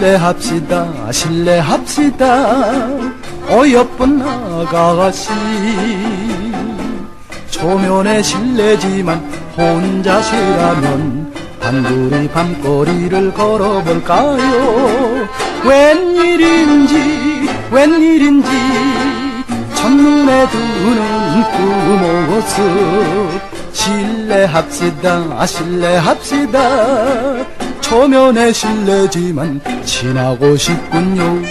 실례합시다 실례합시다. 어여쁜 아가씨. 초면에 실례지만 혼자시라면 단둘이 밤거리를 걸어볼까요? 웬일인지 웬일인지 첫눈에 드는 그 모습. 실례합시다 실례합시다 초면에 실례지만 친하고 싶군요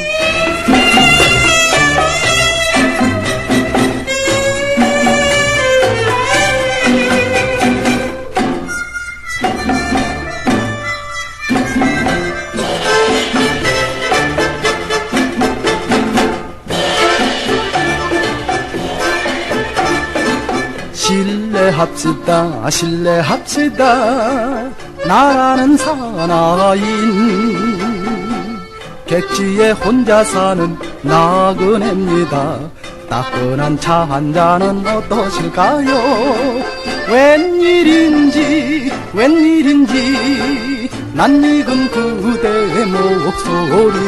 실례합시다 실례합시다. 나라는 사나인. 객지에 혼자 사는 나그네입니다. 따끈한 차 한 잔은 어떠실까요? 웬일인지 웬일인지. 낯익은 그대의 목소리.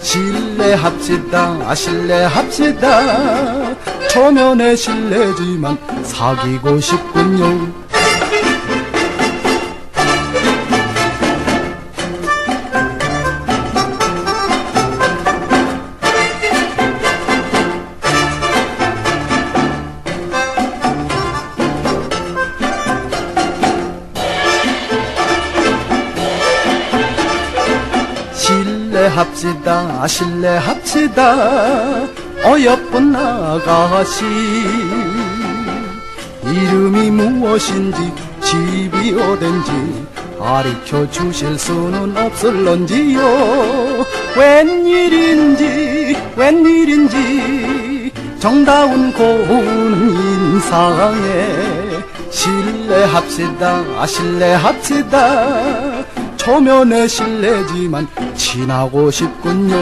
실례합시다 실례합시다 초면에 실례지만 사귀고 싶군요. 실례합시다 실례합시다 어여쁜 아가씨. 이름이 무엇인지 집이 어딘지 가르쳐 주실 수는 없을런지요. 웬일인지 웬일인지 정다운 고운 인상에 실례합시다 실례합시다. 초면에 실례지만 친하고 싶군요